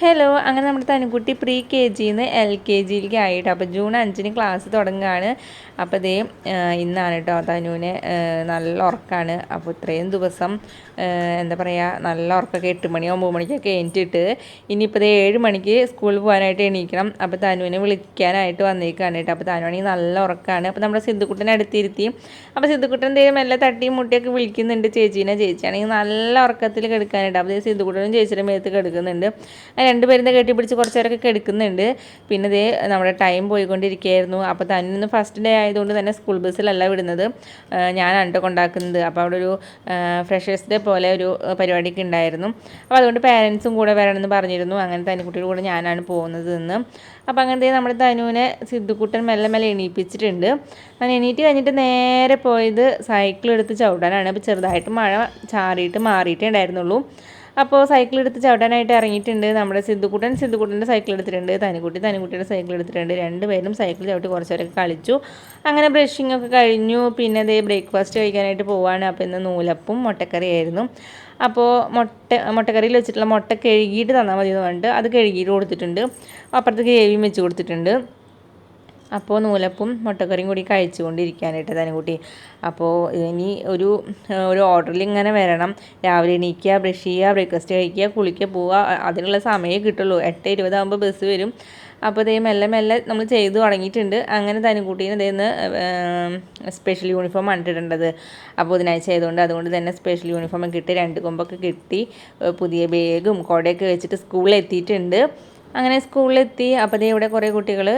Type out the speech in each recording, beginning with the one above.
Hello അങ്ങനെ നമ്മുടെ തനുക്കുട്ടി pre K ജിന്ന് എൽ കെ ജിയിലേക്ക് ആയിട്ട്. അപ്പോൾ ജൂൺ അഞ്ചിന് ക്ലാസ് തുടങ്ങുകയാണ് അപ്പോൾ ഇതേ ഇന്നാണ് കേട്ടോ തനുവിന് നല്ല ഉറക്കമാണ് അപ്പോൾ ഇത്രയും ദിവസം എന്താ പറയുക നല്ല ഉറക്കമൊക്കെ എട്ട് മണി ഒമ്പത് മണിക്കൊക്കെ എണീറ്റിട്ട് ഇനിയിപ്പോൾ ഇതേ ഏഴ് മണിക്ക് സ്കൂളിൽ പോകാനായിട്ട് എണീക്കണം. അപ്പോൾ തനുവിനെ വിളിക്കാനായിട്ട് വന്നേക്കാണ് കേട്ടോ. അപ്പോൾ തനുവാണെങ്കിൽ നല്ല ഉറക്കമാണ് അപ്പോൾ നമ്മുടെ സിദ്ധുക്കുട്ടനെ അടുത്തിരുത്തി. അപ്പോൾ സിദ്ധുക്കുട്ടൻ എന്തെങ്കിലും എല്ലാം തട്ടിയും മുട്ടിയൊക്കെ വിളിക്കുന്നുണ്ട് ചേച്ചീനെ. ചേച്ചിയാണെങ്കിൽ നല്ല ഉറക്കത്തിൽ കിടക്കാനായിട്ട് അപ്പോൾ സിദ്ധുക്കുട്ടനും ചേച്ചിയുടെ മേത്ത് കിടക്കുന്നുണ്ട്. രണ്ടുപേരും കെട്ടിപ്പിടിച്ച് കുറച്ച് പേരൊക്കെ കെടുക്കുന്നുണ്ട്. പിന്നെ ഇതേ നമ്മുടെ ടൈം പോയിക്കൊണ്ടിരിക്കുകയായിരുന്നു. അപ്പോൾ തന്നെ ഫസ്റ്റ് ഡേ ആയതുകൊണ്ട് തന്നെ സ്കൂൾ ബസ്സിലല്ല വിടുന്നത്. ഞാനാണ് കേട്ടോ കൊണ്ടാക്കുന്നത്. അപ്പോൾ അവിടെ ഒരു ഫ്രഷേഴ്സ് ഡേ പോലെ ഒരു പരിപാടിയൊക്കെ ഉണ്ടായിരുന്നു. അപ്പോൾ അതുകൊണ്ട് പാരൻസും കൂടെ വരണമെന്ന് പറഞ്ഞിരുന്നു. അങ്ങനെ തനിക്കുട്ടിയുടെ കൂടെ ഞാനാണ് പോകുന്നത് എന്ന് അപ്പോൾ അങ്ങനത്തെ നമ്മുടെ തനുവിനെ സിദ്ധുക്കുട്ടൻ മെല്ലെ മെല്ലെ എണീപ്പിച്ചിട്ടുണ്ട്. അങ്ങനെ എണീറ്റ് കഴിഞ്ഞിട്ട് നേരെ പോയത് സൈക്കിൾ എടുത്ത് ചവിട്ടാനാണ്. അപ്പോൾ ചെറുതായിട്ട് മഴ ചാറിയിട്ട് മാറിയിട്ടേ ഉണ്ടായിരുന്നുള്ളൂ. അപ്പോൾ സൈക്കിൾ എടുത്ത് ചവിട്ടാനായിട്ട് ഇറങ്ങിയിട്ടുണ്ട്. നമ്മുടെ സിദ്ധുക്കുട്ടൻ സിദ്ധുക്കുട്ടന്റെ സൈക്കിൾ എടുത്തിട്ടുണ്ട്. തനിക്കുട്ടി തനിക്കുട്ടിയുടെ സൈക്കിൾ എടുത്തിട്ടുണ്ട്. രണ്ടുപേരും സൈക്കിൾ ചവിട്ടി കുറച്ച് നേരമൊക്കെ കളിച്ചു. അങ്ങനെ ബ്രഷിംഗ് ഒക്കെ കഴിഞ്ഞു. പിന്നെ അതേ ബ്രേക്ക്ഫാസ്റ്റ് കഴിക്കാനായിട്ട് പോവാണ്. അപ്പോൾ ഇന്ന് നൂലപ്പും മുട്ടക്കറിയായിരുന്നു. അപ്പോൾ മുട്ട മുട്ടക്കറിയിൽ വെച്ചിട്ടുള്ള മുട്ട കഴുകിയിട്ട് തന്നാൽ മതി എന്ന് പറഞ്ഞിട്ട് അത് കഴുകിയിട്ട് കൊടുത്തിട്ടുണ്ട്. അപ്പുറത്ത് ഗ്രേവിയും വെച്ച് കൊടുത്തിട്ടുണ്ട്. അപ്പോൾ നൂലപ്പും മുട്ടക്കറിയും കൂടി കഴിച്ചുകൊണ്ടിരിക്കാനായിട്ട് തനുകുട്ടി അപ്പോൾ ഇനി ഒരു ഒരു ഓർഡറിൽ ഇങ്ങനെ വരണം. രാവിലെ എണീക്കുക ബ്രഷ് ചെയ്യുക ബ്രേക്ക്ഫാസ്റ്റ് കഴിക്കുക കുളിക്കുക പോവുക അതിനുള്ള സമയമേ കിട്ടുള്ളൂ. എട്ട് ഇരുപതാകുമ്പോൾ ബസ് വരും. അപ്പോൾ ഇതേ മെല്ലെ മെല്ലെ നമ്മൾ ചെയ്തു തുടങ്ങിയിട്ടുണ്ട്. അങ്ങനെ തനുകുട്ടീനെ ഇതേന്ന് സ്പെഷ്യൽ യൂണിഫോം കണ്ടിട്ടുണ്ടത് അപ്പോൾ ബുധനാഴ്ച ആയതുകൊണ്ട് അതുകൊണ്ട് തന്നെ സ്പെഷ്യൽ യൂണിഫോം കിട്ടി രണ്ട് കൊമ്പൊക്കെ കിട്ടി പുതിയ ബാഗും കുടയൊക്കെ വെച്ചിട്ട് സ്കൂളിൽ എത്തിയിട്ടുണ്ട്. അങ്ങനെ സ്കൂളിലെത്തി അപ്പോൾ ഇവിടെ കുറേ കുട്ടികൾ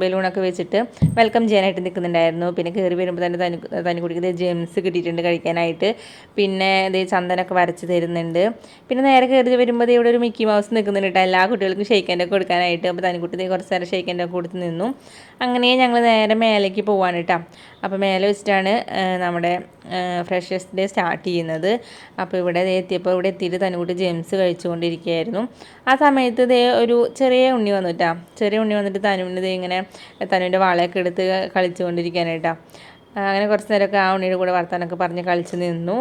ബലൂണൊക്കെ വെച്ചിട്ട് വെൽക്കം ചെയ്യാനായിട്ട് നിൽക്കുന്നുണ്ടായിരുന്നു പിന്നെ കയറി വരുമ്പോൾ തന്നെ തനി തനിക്കുട്ടിക്ക് ജെംസ് കിട്ടിയിട്ടുണ്ട് കഴിക്കാനായിട്ട്. പിന്നെ ഇത് ചന്ദനൊക്കെ വരച്ച് തരുന്നുണ്ട്. പിന്നെ നേരെ കയറി വരുമ്പോൾ ഇവിടെ ഒരു മിക്കി മൗസ് നിൽക്കുന്നുണ്ട് കേട്ടോ എല്ലാ കുട്ടികൾക്കും ഷെയ്ക്കന്റെ കൊടുക്കാനായിട്ട്. അപ്പോൾ തനിക്കുട്ടി കുറച്ച് നേരം ഷെയ്ക്കന്റെ കൊടുത്ത് നിന്നു. അങ്ങനെ ഞങ്ങൾ നേരെ മേലേക്ക് പോവാണ് കേട്ടോ അപ്പോൾ മേലെ വെച്ചിട്ടാണ് നമ്മുടെ ഫ്രഷേഴ്സ് ഡേ സ്റ്റാർട്ട് ചെയ്യുന്നത്. അപ്പോൾ ഇവിടെ എത്തിയപ്പോൾ ഇവിടെ എത്തിയിട്ട് തനുകുട്ടി ജെംസ് കഴിച്ചുകൊണ്ടിരിക്കുകയായിരുന്നു. ആ സമയത്ത് ഒരു ചെറിയ ഉണ്ണി വന്നു കേട്ടാ ചെറിയ ഉണ്ണി വന്നിട്ട് തനുവിന്റെ ഇങ്ങനെ തനുവിന്റെ വാളയൊക്കെ എടുത്ത് കളിച്ചുകൊണ്ടിരിക്കാനായിട്ടാ. അങ്ങനെ കുറച്ച് നേരമൊക്കെ ആ ഉണ്ണിയുടെ കൂടെ വർത്താനൊക്കെ പറഞ്ഞ് കളിച്ച് നിന്നു.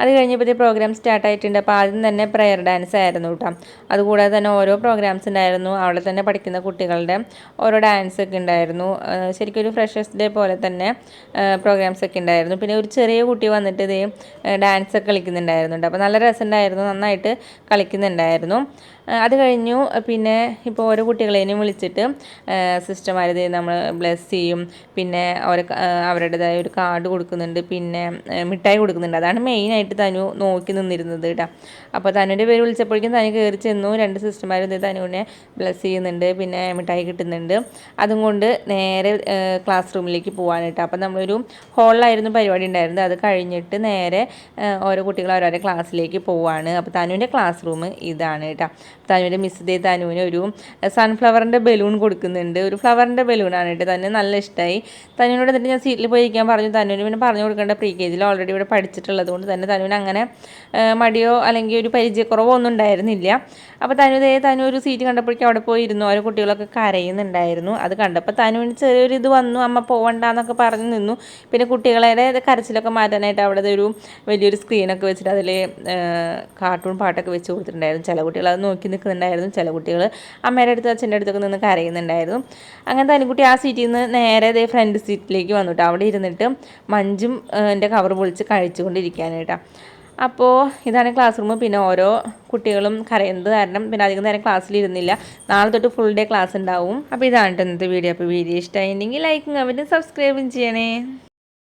അത് കഴിഞ്ഞപ്പോൾ പ്രോഗ്രാം സ്റ്റാർട്ട് ആയിട്ടുണ്ട്. അപ്പോൾ ആദ്യം തന്നെ പ്രെയർ ഡാൻസ് ആയിരുന്നു കേട്ടോ. അതുകൂടാതെ തന്നെ ഓരോ പ്രോഗ്രാംസ് ഉണ്ടായിരുന്നു. അവിടെ തന്നെ പഠിക്കുന്ന കുട്ടികളുടെ ഓരോ ഡാൻസ് ഒക്കെ ഉണ്ടായിരുന്നു. ശരിക്കും ഒരു ഫ്രഷേഴ്സ് ഡേ പോലെ തന്നെ പ്രോഗ്രാംസ് ഒക്കെ ഉണ്ടായിരുന്നു. പിന്നെ ഒരു ചെറിയ കുട്ടി വന്നിട്ട് ഇതേ ഡാൻസ് ഒക്കെ കളിക്കുന്നുണ്ടായിരുന്നു അപ്പോൾ നല്ല രസമുണ്ടായിരുന്നു. നന്നായിട്ട് കളിക്കുന്നുണ്ടായിരുന്നു. അത് കഴിഞ്ഞു. പിന്നെ ഇപ്പോൾ ഓരോ കുട്ടികളെയും വിളിച്ചിട്ട് സിസ്റ്റർമാർ നമ്മൾ ബ്ലെസ് ചെയ്യും. പിന്നെ അവർ അവരുടേതായ ഒരു കാർഡ് കൊടുക്കുന്നുണ്ട്. പിന്നെ മിഠായി കൊടുക്കുന്നുണ്ട്. അതാണ് മെയിനായിട്ട് തനു നോക്കി നിന്നിരുന്നത് കേട്ടോ. അപ്പോൾ തനുവിന്റെ പേര് വിളിച്ചപ്പോഴേക്കും തനു കയറി ചെന്നു. രണ്ട് സിസ്റ്റർമാരും തനുവിനെ ബ്ലസ് ചെയ്യുന്നുണ്ട്. പിന്നെ മിഠായി കിട്ടുന്നുണ്ട്. അതും കൊണ്ട് നേരെ ക്ലാസ് റൂമിലേക്ക് പോകാൻ കേട്ടോ. അപ്പോൾ നമ്മളൊരു ഹോളിലായിരുന്നു പരിപാടി ഉണ്ടായിരുന്നത്. അത് കഴിഞ്ഞിട്ട് നേരെ ഓരോ കുട്ടികൾ ഓരോരോ ക്ലാസ്സിലേക്ക് പോവാണ്. അപ്പോൾ തനുവിന്റെ ക്ലാസ് റൂം ഇതാണ് കേട്ടോ. തനുവിന്റെ മിസ് ദേ തനുവിന് ഒരു സൺഫ്ലവറിന്റെ ബലൂൺ കൊടുക്കുന്നുണ്ട്. ഒരു ഫ്ലവറിന്റെ ബലൂണാണ് കേട്ടോ. തന്നെ നല്ല ഇഷ്ടമായി തനുവിനോട് എന്നിട്ട് ഞാൻ സീറ്റിൽ പോയി ഇരിക്കാൻ പറഞ്ഞു. തനുവിന് പിന്നെ പറഞ്ഞു കൊടുക്കേണ്ട. പ്രീ കെ ജിയിൽ ഓൾറെഡി ഇവിടെ പഠിച്ചിട്ടുള്ളത് കൊണ്ട് തന്നെ തനുവിന് അങ്ങനെ മടിയോ അല്ലെങ്കിൽ ഒരു പരിചയക്കുറവോ ഒന്നും ഉണ്ടായിരുന്നില്ല. അപ്പോൾ തനുദേ തനു ഒരു സീറ്റ് കണ്ടപ്പോഴേക്കും അവിടെ പോയിരുന്നു. ഓരോ കുട്ടികളൊക്കെ കരയുന്നുണ്ടായിരുന്നു. അത് കണ്ടപ്പോൾ തനുവിന് ചെറിയൊരു ഇത് വന്നു. അമ്മ പോവണ്ട എന്നൊക്കെ പറഞ്ഞു നിന്നു. പിന്നെ കുട്ടികളുടെ കരച്ചിലൊക്കെ മാറ്റാനായിട്ട് അവിടെ ഒരു വലിയൊരു സ്ക്രീനൊക്കെ വെച്ചിട്ട് അതിൽ കാർട്ടൂൺ പാട്ടൊക്കെ വെച്ച് കൊടുത്തിട്ടുണ്ടായിരുന്നു. ചില കുട്ടികൾ അത് നോക്കി നിൽക്കുന്നുണ്ടായിരുന്നു. ചില കുട്ടികൾ അമ്മയുടെ അടുത്ത് അച്ഛന്റെ അടുത്തൊക്കെ നിന്ന് കരയുന്നുണ്ടായിരുന്നു. അങ്ങനെ തനിക്കുട്ടി ആ സീറ്റിൽ നിന്ന് നേരെ അതേ ഫ്രണ്ട് സീറ്റിലേക്ക് വന്നിട്ട് അവിടെ ഇരുന്നിട്ട് മഞ്ചും എന്റെ കവർ പൊളിച്ച് കഴിച്ചുകൊണ്ടിരിക്കാനായിട്ടാണ് അപ്പോൾ ഇതാണ് ക്ലാസ് റൂം പിന്നെ ഓരോ കുട്ടികളും കരയുന്നത് കാരണം പിന്നെ അധികം നേരം ക്ലാസ്സിലിരുന്നില്ല നാളെ തൊട്ട് ഫുൾ ഡേ ക്ലാസ് ഉണ്ടാവും. അപ്പോൾ ഇതാണ് ഇന്നത്തെ വീഡിയോ അപ്പോൾ വീഡിയോ ഇഷ്ടമായിട്ടുണ്ടെങ്കിൽ ലൈക്കും കമന്റും സബ്സ്ക്രൈബും ചെയ്യണേ.